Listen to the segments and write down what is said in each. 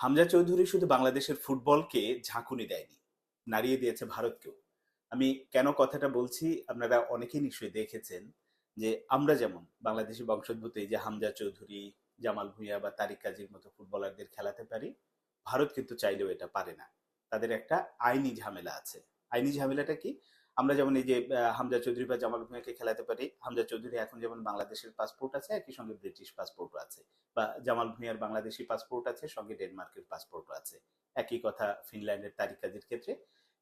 হামজা চৌধুরী শুধু বাংলাদেশের ফুটবলকে ঝাঁকুনি দেয়নি, নাড়িয়ে দিয়েছে ভারতকেও। আমি কেন কথাটা বলছি? আপনারা অনেকেই নিশ্চয়ই দেখেছেন যে আমরা যেমন বাংলাদেশি বংশোদ্ভূত এই যে হামজা চৌধুরী, জামাল ভুঁইয়া বা তারিক কাজীর মতো ফুটবলারদের খেলাতে পারি, ভারত কিন্তু চাইলেও এটা পারে না। তাদের একটা আইনি ঝামেলা আছে। আইনি ঝামেলাটা কি? আমরা যেমন এই যে হামজা চৌধুরী বা জামাল ভুঁইয়াকে খেলাতে পারি, হামজা চৌধুরী এখন যেমন বাংলাদেশের পাসপোর্ট আছে, একই সঙ্গে ব্রিটিশ পাসপোর্টও আছে। বা জামাল ভুঁইয়ার বাংলাদেশি পাসপোর্ট আছে, সঙ্গে ডেনমার্কের পাসপোর্টও আছে। একই কথা ফিনল্যান্ডের তারিক কাজীর ক্ষেত্রে।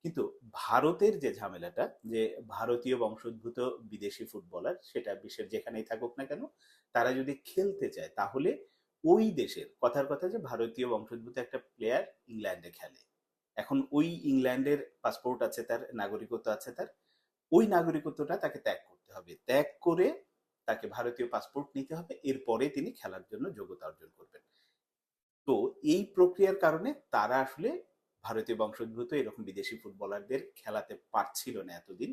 কিন্তু ভারতের যে ঝামেলাটা, যে ভারতীয় বংশোদ্ভূত বিদেশি ফুটবলার, সেটা বিশ্বের যেখানেই থাকুক না কেন, তারা যদি খেলতে চায়, তাহলে ওই দেশের, কথার কথা যে ভারতীয় বংশোদ্ভূত একটা প্লেয়ার ইংল্যান্ডে খেলে। এখন ওই ইংল্যান্ডের পাসপোর্ট আছে তার, নাগরিকত্ব আছে তার, ওই নাগরিকত্বটা তাকে ত্যাগ করতে হবে। ত্যাগ করে তাকে ভারতীয় পাসপোর্ট নিতে হবে, এরপরে তিনি খেলার জন্য যোগ্যতা অর্জন করবেন। তো এই প্রক্রিয়ার কারণে তারা আসলে ভারতীয় বংশোদ্ভূত, এরকম বিদেশি ফুটবলারদের খেলাতে পারছিল না এতদিন,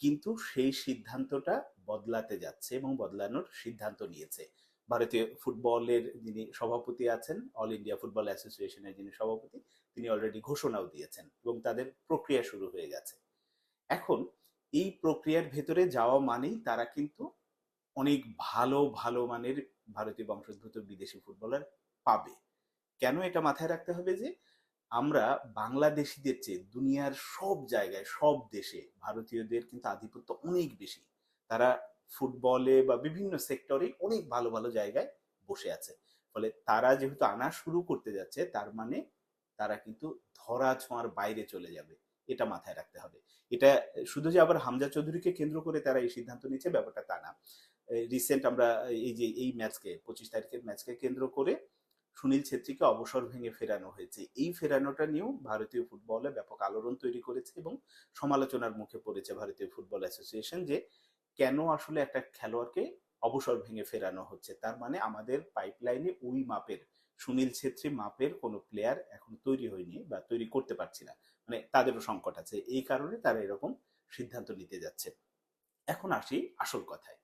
কিন্তু সেই সিদ্ধান্তটা বদলাতে যাচ্ছে এবং বদলানোর সিদ্ধান্ত নিয়েছে। ভারতীয় ফুটবলের যিনি সভাপতি আছেন অল ইন্ডিয়া ফুটবল অ্যাসোসিয়েশনের যিনি সভাপতি, তিনি অলরেডি ঘোষণাও দিয়েছেন এবং তাদের প্রক্রিয়া শুরু হয়ে গেছে। এখন এই প্রক্রিয়ার ভেতরে যাওয়া মানেই তারা কিন্তু অনেক ভালো ভালো মানের ভারতীয় বংশোদ্ভূত বিদেশি ফুটবলার পাবে। কেন এটা মাথায় রাখতে হবে যে, আমরা বাংলাদেশিদের চেয়ে দুনিয়ার সব জায়গায়, সব দেশে ভারতীয়দের কিন্তু আধিপত্য অনেক বেশি। তারা ফুটবলে বা বিভিন্ন সেক্টরে অনেক ভালো ভালো জায়গায় বসে আছে। ফলে তারা যেহেতু আনা শুরু করতে যাচ্ছে, তার মানে তারা কিন্তু ধরা ছোঁয়ার বাইরে চলে যাবে। এটা মাথায় রাখতে হবে। এটা শুধু যে আবার হামজা চৌধুরীকে কেন্দ্র করে তারা এই সিদ্ধান্ত নিচ্ছে ব্যাপারটা তা না। রিসেন্ট আমরা এই যে এই ম্যাচকে, পঁচিশ তারিখের ম্যাচকে কেন্দ্র করে সুনীল ছেত্রীকে অবসর ভেঙে ফেরানো হয়েছে। এই ফেরানোটা নিয়েও ভারতীয় ফুটবলে ব্যাপক আলোড়ন তৈরি করেছে এবং সমালোচনার মুখে পড়েছে ভারতীয় ফুটবল অ্যাসোসিয়েশন যে কেন আসলে একটা খেলোয়াড়কে অবসর ভেঙে ফেরানো হচ্ছে? তার মানে আমাদের পাইপলাইনে ওই মাপের, সুনীল ছেত্রী মাপের কোনো প্লেয়ার এখন তৈরি হয়নি বা তৈরি করতে পারছি না। মানে তাদেরও সংকট আছে। এই কারণে তারা এরকম সিদ্ধান্ত নিতে যাচ্ছে। এখন আসি আসল কথায়।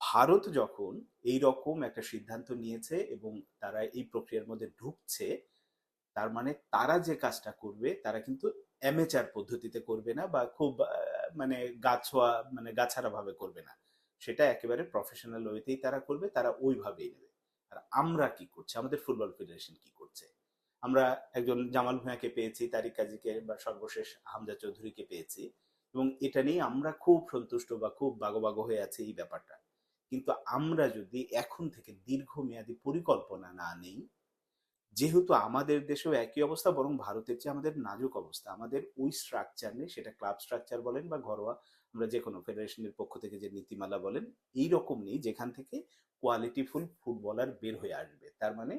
ভারত যখন এই রকম একটা সিদ্ধান্ত নিয়েছে এবং তারা এই প্রক্রিয়ার মধ্যে ঢুকছে তার মানে তারা যে কাজটা করবে, তারা কিন্তু অ্যামেচার পদ্ধতিতে করবে না বা খুব মানে গাছোয়া মানে গাছারা ভাবে করবে না। সেটা একেবারে প্রফেশনাল ওয়েতেই তারা করবে, তারা ওইভাবেই নেবে। আর আমরা কি করছি? আমাদের ফুটবল ফেডারেশন কি করছে? আমরা একজন জামাল ভূঁয়াকে পেয়েছি, তারিক কাজীকে বা সর্বশেষ হামজা চৌধুরীকে পেয়েছি এবং এটা নিয়ে আমরা খুব সন্তুষ্ট বা খুব বাগবাগ হয়ে আছে এই ব্যাপারটা। কিন্তু আমরা যদি এখন থেকে দীর্ঘমেয়াদী পরিকল্পনা না নেই যেহেতু আমাদের দেশেও একই অবস্থা, বরং ভারতের চেয়ে আমাদের নাজুক অবস্থা। আমাদের ওই স্ট্রাকচার নেই, সেটা ক্লাব স্ট্রাকচার বলেন বা ঘরোয়া, আমরা যে কোনো ফেডারেশনের পক্ষ থেকে যে নীতিমালা বলেন, এই রকম নেই যেখান থেকে কোয়ালিটিফুল ফুটবলার বের হয়ে আসবে। তার মানে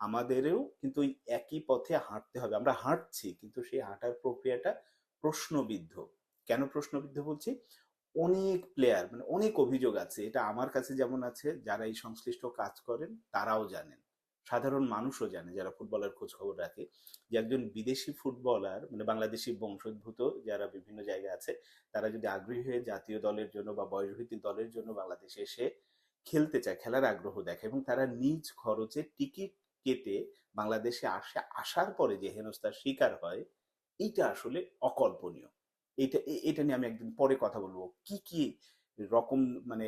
আমাদেরও কিন্তু ওই একই পথে হাঁটতে হবে। আমরা হাঁটছি, কিন্তু সেই হাঁটার প্রক্রিয়াটা প্রশ্নবিদ্ধ। কেন প্রশ্নবিদ্ধ বলছি? অনেক প্লেয়ার মানে অনেক অভিযোগ আছে। এটা আমার কাছে যেমন আছে, যারা এই সংশ্লিষ্ট কাজ করেন, তারাও জানেন। সাধারণ মানুষও জানে, যারা ফুটবলের খোঁজ খবর রাখে, যে একজন বিদেশি ফুটবলার মানে বাংলাদেশি বংশোদ্ভূত যারা বিভিন্ন জায়গায় আছে, তারা যদি আগ্রহী হয়ে জাতীয় দলের জন্য বা বয়সভিত্তিক দলের জন্য বাংলাদেশে এসে খেলতে চায়, খেলার আগ্রহ দেখে এবং তারা নিজ খরচে টিকিট কেটে বাংলাদেশে আসে, আসার পরে যে হেনস্থার শিকার হয়, এইটা আসলে অকল্পনীয়। এটা এটা নিয়ে আমি একদিন পরে কথা বলব। কি কি রকম মানে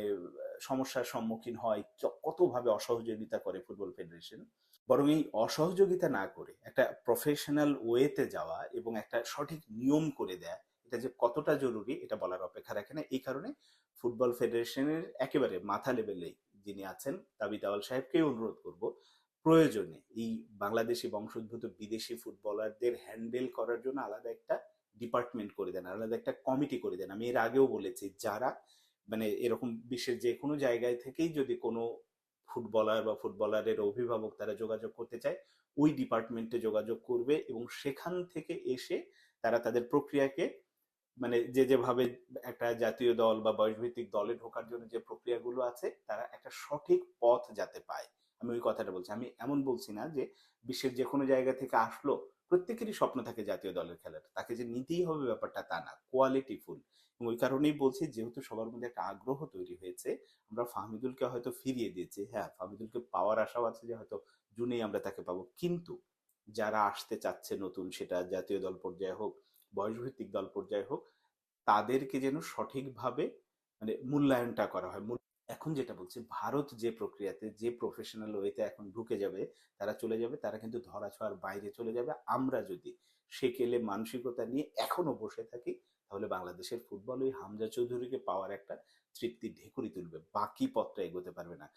সমস্যার সম্মুখীন হয় কতভাবে অসহযোগিতা করে ফুটবল ফেডারেশন বরং এই অসহযোগিতা না করে একটা প্রফেশনাল ওয়েতে যাওয়া এবং একটা সঠিক নিয়ম করে দেয়া, এটা যে কতটা জরুরি এটা বলার অপেক্ষা রাখে না। এই কারণে ফুটবল ফেডারেশনের একেবারে মাথা লেভেলেই যিনি আছেন, তাবিদ আওয়াল সাহেবকেই অনুরোধ করব, প্রয়োজনে এই বাংলাদেশি বংশোদ্ভূত বিদেশি ফুটবলারদের হ্যান্ডেল করার জন্য আলাদা একটা ডিপার্টমেন্ট করে দেন, আলাদা একটা কমিটি করে দেন। আমি এর আগেও বলেছি, যারা মানে এরকম বিশ্বের যে কোনো জায়গায় থেকেই যদি কোনো ফুটবলার বা ফুটবলারের অভিভাবক তারা যোগাযোগ করতে চায়, ওই ডিপার্টমেন্টে যোগাযোগ করবে এবং সেখান থেকে এসে তারা তাদের প্রক্রিয়াকে মানে যে যেভাবে একটা জাতীয় দল বা বয়সভিত্তিক দলে ঢোকার জন্য যে প্রক্রিয়াগুলো আছে, তারা একটা সঠিক পথ যাতে পায়। আমি ওই কথাটা বলছি। আমি এমন বলছি না যে বিশ্বের যে কোনো জায়গা থেকে আসলো, প্রত্যেকেরই স্বপ্ন থাকে জাতীয় দলের খেলাটা তাকে যে নিতেই হবে ব্যাপারটা তা না। কোয়ালিটি ফুল এবং ওই কারণেই বলছি যেহেতু সবার মধ্যে একটা আগ্রহ তৈরি হয়েছে, আমরা ফাহমিদুলকে হয়তো ফিরিয়ে দিয়েছি। হ্যাঁ ফাহমিদুলকে পাওয়ার আশাও আছে যে হয়তো জুনেই আমরা তাকে পাবো। কিন্তু যারা আসতে চাচ্ছে নতুন, সেটা জাতীয় দল পর্যায়ে হোক, বয়সভিত্তিক দল পর্যায়ে হোক, তাদেরকে যেন সঠিকভাবে মানে মূল্যায়নটা করা হয়। এখন যেটা বলছি, ভারত যে প্রক্রিয়াতে যে প্রফেশনাল ওয়েতে এখন ঢুকে যাবে, তারা চলে যাবে, তারা কিন্তু ধরাছোঁয়ার বাইরে চলে যাবে। আমরা যদি সেকেলে মানসিকতা নিয়ে এখনও বসে থাকি তাহলে বাংলাদেশের ফুটবল ওই হামজা চৌধুরীকে পাওয়ার একটা তৃপ্তি ঢেকুরি তুলবে। বাকি পথটা এগোতে পারবে না।